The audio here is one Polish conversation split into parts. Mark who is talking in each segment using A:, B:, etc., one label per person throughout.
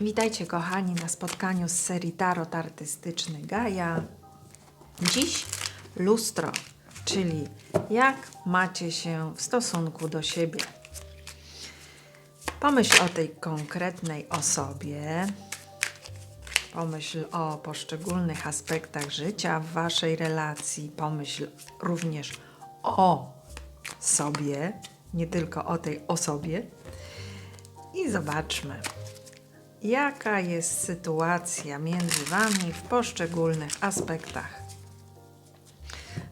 A: Witajcie kochani na spotkaniu z serii Tarot Artystyczny Gaja. Dziś lustro, czyli jak macie się w stosunku do siebie. Pomyśl o tej konkretnej osobie, pomyśl o poszczególnych aspektach życia w waszej relacji, pomyśl również o sobie, nie tylko o tej osobie i zobaczmy, jaka jest sytuacja między Wami w poszczególnych aspektach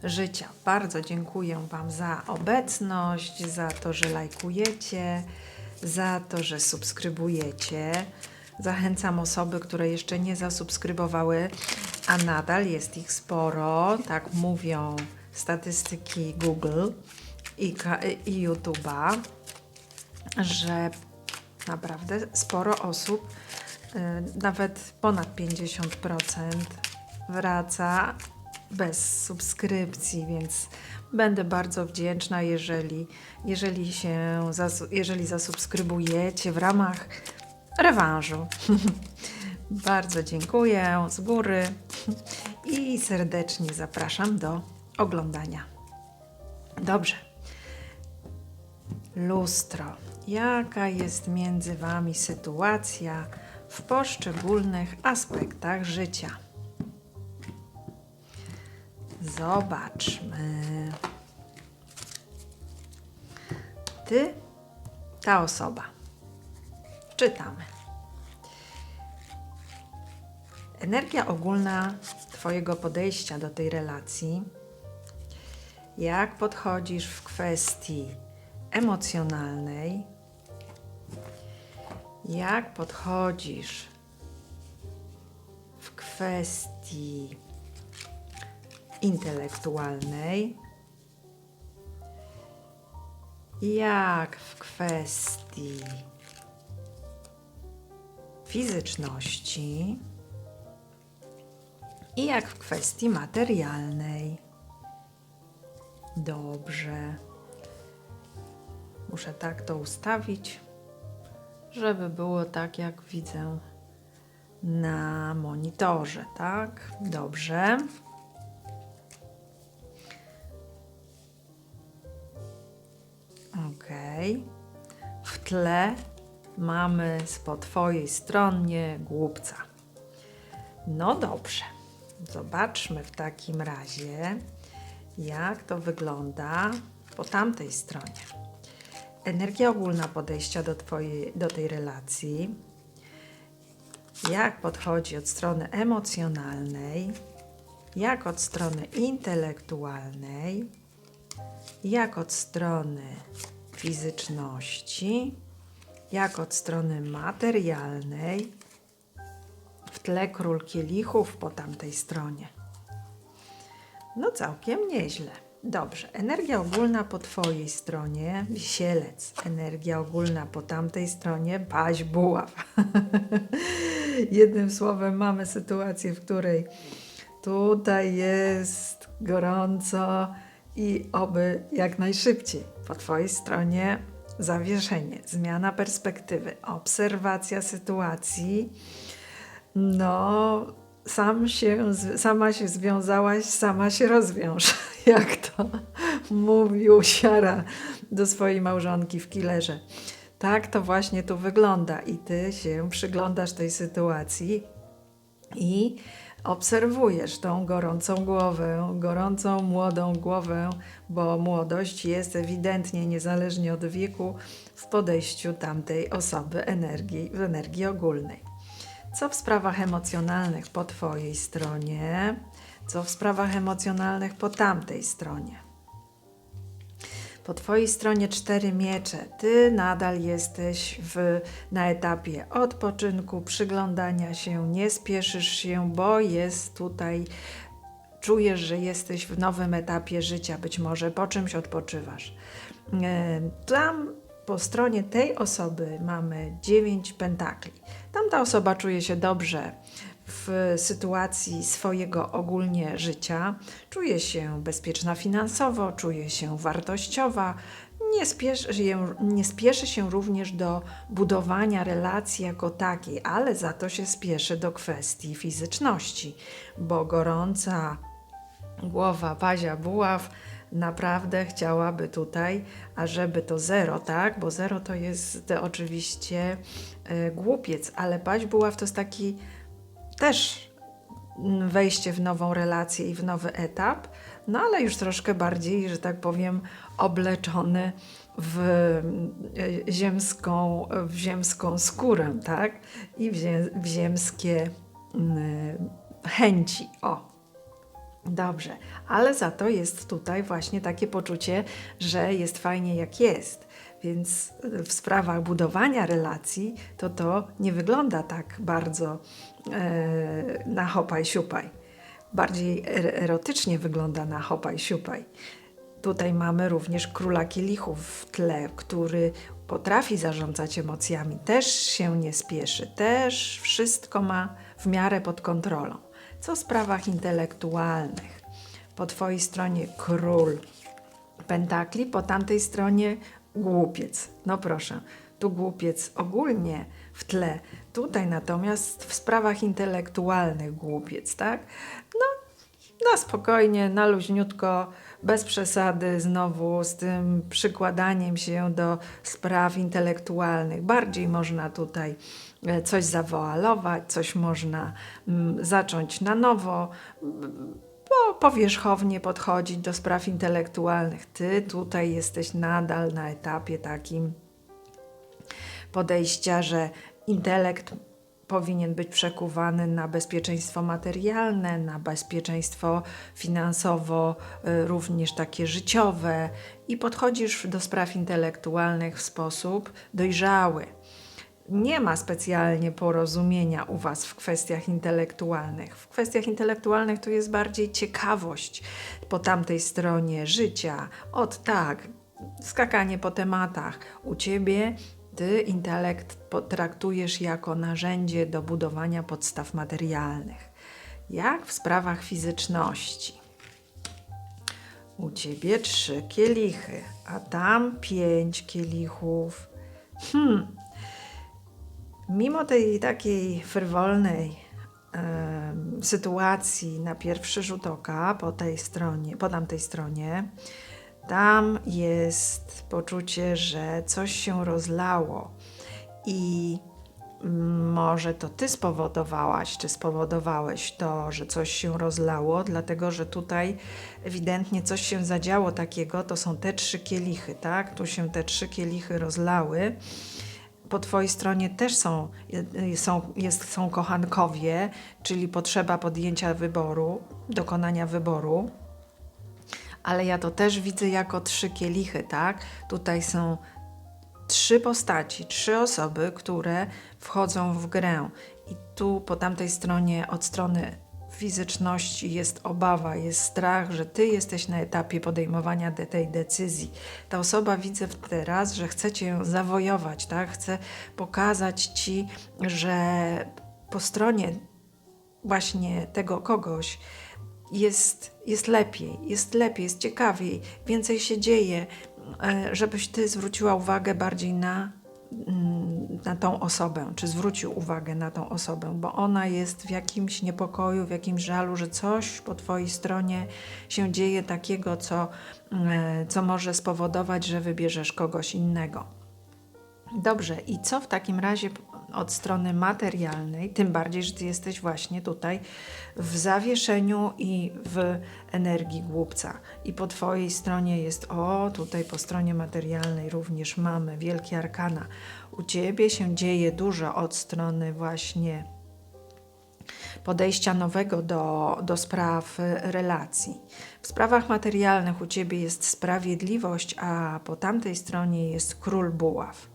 A: życia. Bardzo dziękuję Wam za obecność, za to, że lajkujecie, za to, że subskrybujecie. Zachęcam osoby, które jeszcze nie zasubskrybowały, a nadal jest ich sporo, tak mówią statystyki Google i, i YouTube'a, że naprawdę sporo osób, y, nawet ponad 50% wraca bez subskrypcji, więc będę bardzo wdzięczna, jeżeli, jeżeli się jeżeli zasubskrybujecie w ramach rewanżu. bardzo dziękuję z góry i serdecznie zapraszam do oglądania. Dobrze. Lustro. Jaka jest między Wami sytuacja w poszczególnych aspektach życia? Zobaczmy. Ty, ta osoba. Czytamy. Energia ogólna Twojego podejścia do tej relacji jak podchodzisz w kwestii emocjonalnej, jak podchodzisz w kwestii intelektualnej, jak w kwestii fizyczności i jak w kwestii materialnej. Dobrze. Muszę tak to ustawić, żeby było tak, jak widzę na monitorze, tak? Dobrze. Ok. W tle mamy po Twojej stronie głupca. No dobrze. Zobaczmy w takim razie, jak to wygląda po tamtej stronie. Energia ogólna podejścia do, twojej, do tej relacji, jak podchodzi od strony emocjonalnej, jak od strony intelektualnej, jak od strony fizyczności, jak od strony materialnej, w tle król kielichów po tamtej stronie. No całkiem nieźle. Dobrze, energia ogólna po Twojej stronie, wisielec. Energia ogólna po tamtej stronie, paź buław. Jednym słowem mamy sytuację, w której tutaj jest gorąco i oby jak najszybciej. Po Twojej stronie zawieszenie, zmiana perspektywy, obserwacja sytuacji. No, sam się, sama się związałaś, sama się rozwiąż, jak to mówił Siara do swojej małżonki w killerze. Tak to właśnie tu wygląda i ty się przyglądasz tej sytuacji i obserwujesz tą gorącą głowę, gorącą młodą głowę, bo młodość jest ewidentnie, niezależnie od wieku, w podejściu tamtej osoby energii, w energii ogólnej. Co w sprawach emocjonalnych po Twojej stronie, co w sprawach emocjonalnych po tamtej stronie. Po Twojej stronie cztery miecze. Ty nadal jesteś w, na etapie odpoczynku, przyglądania się, nie spieszysz się, bo jest tutaj, czujesz, że jesteś w nowym etapie życia, być może po czymś odpoczywasz. E, Tam po stronie tej osoby mamy dziewięć pentakli. Tamta osoba czuje się dobrze w sytuacji swojego ogólnie życia. Czuje się bezpieczna finansowo, czuje się wartościowa. Nie spieszy, się, nie spieszy się również do budowania relacji jako takiej, ale za to się spieszy do kwestii fizyczności, bo gorąca głowa Bazia Buław naprawdę chciałaby tutaj, ażeby to zero, tak? Bo zero to jest oczywiście e, głupiec, ale Baś Buław to jest taki też wejście w nową relację i w nowy etap, no ale już troszkę bardziej, że tak powiem, obleczony w e, ziemską, w ziemską skórę, tak? I w, zie, w ziemskie mm, chęci. O, Dobrze, ale za to jest tutaj właśnie takie poczucie, że jest fajnie jak jest. Więc w sprawach budowania relacji to to nie wygląda tak bardzo e, na hopaj siupaj. Bardziej er- erotycznie wygląda na hopaj siupaj. Tutaj mamy również króla kielichów w tle, który potrafi zarządzać emocjami, też się nie spieszy, też wszystko ma w miarę pod kontrolą. Co w sprawach intelektualnych? Po twojej stronie król pentakli, po tamtej stronie głupiec. No proszę, tu głupiec ogólnie w tle, tutaj natomiast w sprawach intelektualnych głupiec, tak? No, na spokojnie, na luźniutko, bez przesady, znowu z tym przykładaniem się do spraw intelektualnych. Bardziej można tutaj e, coś zawoalować, coś można mm, zacząć na nowo, mm, powierzchownie podchodzić do spraw intelektualnych. Ty tutaj jesteś nadal na etapie takim podejścia, że intelekt powinien być przekuwany na bezpieczeństwo materialne, na bezpieczeństwo finansowo, y, również takie życiowe i podchodzisz do spraw intelektualnych w sposób dojrzały. Nie ma specjalnie porozumienia u Was w kwestiach intelektualnych. W kwestiach intelektualnych to jest bardziej ciekawość po tamtej stronie życia. Od tak, skakanie po tematach. U Ciebie ty intelekt potraktujesz jako narzędzie do budowania podstaw materialnych. Jak w sprawach fizyczności. U ciebie trzy kielichy, a tam pięć kielichów. Hmm. Mimo tej takiej frywolnej e, sytuacji na pierwszy rzut oka po tej stronie, po tamtej stronie, tam jest poczucie, że coś się rozlało i może to ty spowodowałaś, czy spowodowałeś to, że coś się rozlało, dlatego że tutaj ewidentnie coś się zadziało takiego, to są te trzy kielichy, tak? Tu się te trzy kielichy rozlały. Po twojej stronie też są, są, jest, są kochankowie, czyli potrzeba podjęcia wyboru, dokonania wyboru ale ja to też widzę jako trzy kielichy, tak? Tutaj są trzy postaci, trzy osoby, które wchodzą w grę. I tu po tamtej stronie, od strony fizyczności jest obawa, jest strach, że ty jesteś na etapie podejmowania de tej decyzji. Ta osoba widzę teraz, że chce cię zawojować, tak? Chce pokazać ci, że po stronie właśnie tego kogoś jest, jest lepiej, jest lepiej, jest ciekawiej, więcej się dzieje, e, żebyś ty zwróciła uwagę bardziej na, na tą osobę, czy zwrócił uwagę na tą osobę, bo ona jest w jakimś niepokoju, w jakimś żalu, że coś po twojej stronie się dzieje takiego, co, e, co może spowodować, że wybierzesz kogoś innego. Dobrze, i co w takim razie od strony materialnej, tym bardziej, że ty jesteś właśnie tutaj w zawieszeniu i w energii głupca. I po twojej stronie jest, o, tutaj po stronie materialnej również mamy wielkie arkana. U ciebie się dzieje dużo od strony właśnie podejścia nowego do, do spraw relacji. W sprawach materialnych u ciebie jest sprawiedliwość, a po tamtej stronie jest król buław.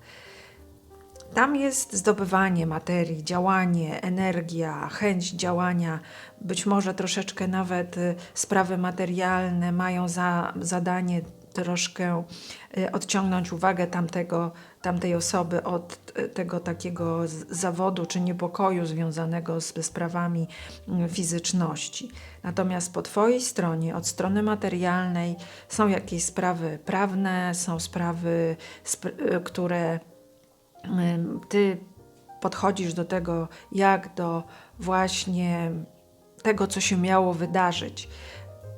A: Tam jest zdobywanie materii, działanie, energia, chęć działania, być może troszeczkę nawet y, sprawy materialne mają za zadanie troszkę y, odciągnąć uwagę tamtego, tamtej osoby od y, tego takiego zawodu czy niepokoju związanego z sprawami mm, fizyczności. Natomiast po Twojej stronie, od strony materialnej, są jakieś sprawy prawne, są sprawy, sp- które Ty podchodzisz do tego jak do właśnie tego, co się miało wydarzyć.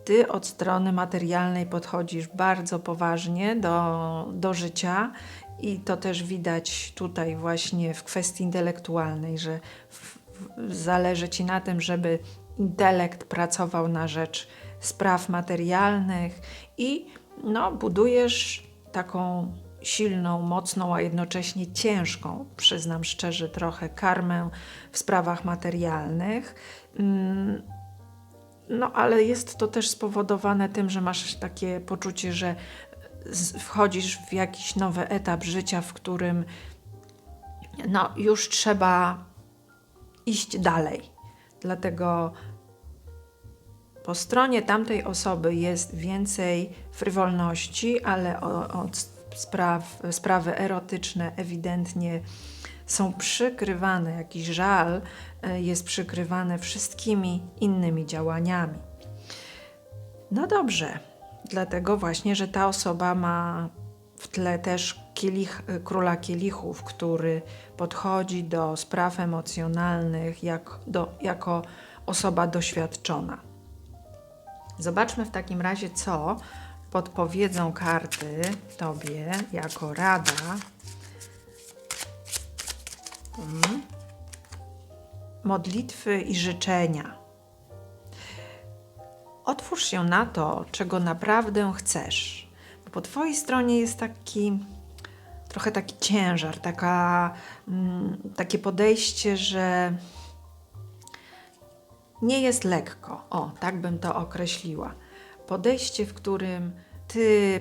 A: Ty od strony materialnej podchodzisz bardzo poważnie do, do życia i to też widać tutaj właśnie w kwestii intelektualnej, że w, w, zależy Ci na tym, żeby intelekt pracował na rzecz spraw materialnych i no, budujesz taką silną, mocną, a jednocześnie ciężką, przyznam szczerze, trochę karmę w sprawach materialnych. Mm, no, ale jest to też spowodowane tym, że masz takie poczucie, że wchodzisz w jakiś nowy etap życia, w którym no, już trzeba iść dalej. Dlatego po stronie tamtej osoby jest więcej frywolności, ale od spraw, sprawy erotyczne ewidentnie są przykrywane, jakiś żal e, jest przykrywany wszystkimi innymi działaniami. No dobrze, dlatego właśnie, że ta osoba ma w tle też kielich, y, króla kielichów, który podchodzi do spraw emocjonalnych jak, do, jako osoba doświadczona. Zobaczmy w takim razie, co podpowiedzą karty Tobie jako rada. Mm. Modlitwy i życzenia. Otwórz się na to, czego naprawdę chcesz. Bo po Twojej stronie jest taki trochę taki ciężar, taka, mm, takie podejście, że nie jest lekko. O, tak bym to określiła. Podejście, w którym ty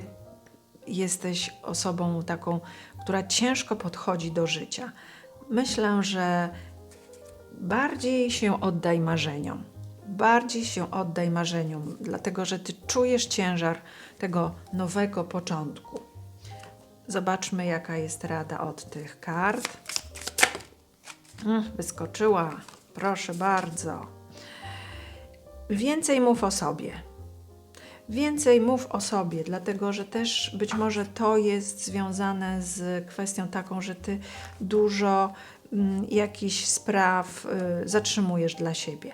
A: jesteś osobą taką, która ciężko podchodzi do życia. Myślę, że bardziej się oddaj marzeniom. Bardziej się oddaj marzeniom, dlatego że ty czujesz ciężar tego nowego początku. Zobaczmy, jaka jest rada od tych kart. Wyskoczyła, proszę bardzo. Więcej mów o sobie. Więcej mów o sobie, dlatego że też być może to jest związane z kwestią taką, że ty dużo mm, jakichś spraw y, zatrzymujesz dla siebie.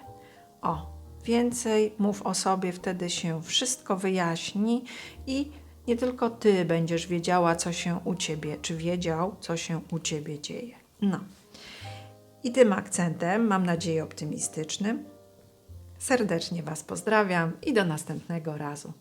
A: O, więcej mów o sobie, wtedy się wszystko wyjaśni i nie tylko ty będziesz wiedziała, co się u ciebie, czy wiedział, co się u ciebie dzieje. No. I tym akcentem, mam nadzieję optymistycznym, serdecznie Was pozdrawiam i do następnego razu.